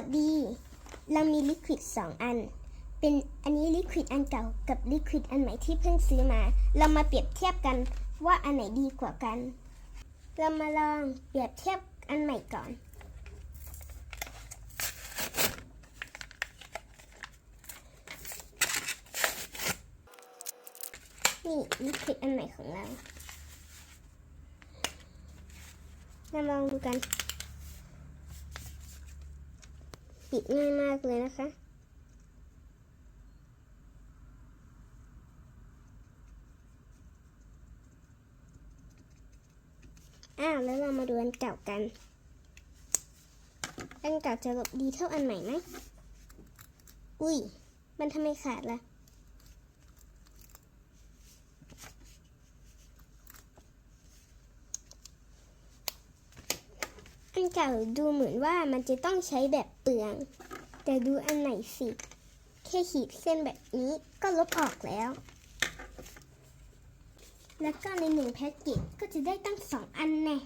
วัสดี เรามีลิควิดสองอัน เป็นอันนี้ลิควิดอันเก่ากับลิควิดอันใหม่ที่เพิ่งซื้อมา เรามาเปรียบเทียบกันว่าอันไหนดีกว่ากัน เรามาลองเปรียบเทียบอันใหม่ก่อน นี่ลิควิดอันใหม่ของเรา เรามาลองดูกัน ปิดง่ายมากเลยนะคะ อ้าวแล้วเรามาดูอันเก่ากัน อันเก่าจะลบดีเท่าอันใหม่ไหม อุ้ย มันทำไมขาดล่ะ อันเก่าดูเหมือนว่ามันจะต้องใช้แบบเปลือง แต่ดูอันไหนสิ แค่ขีดเส้นแบบนี้ก็ลบออกแล้ว แล้วก็ในหนึ่งแพ็กเกจก็จะได้ตั้งสองอันแน่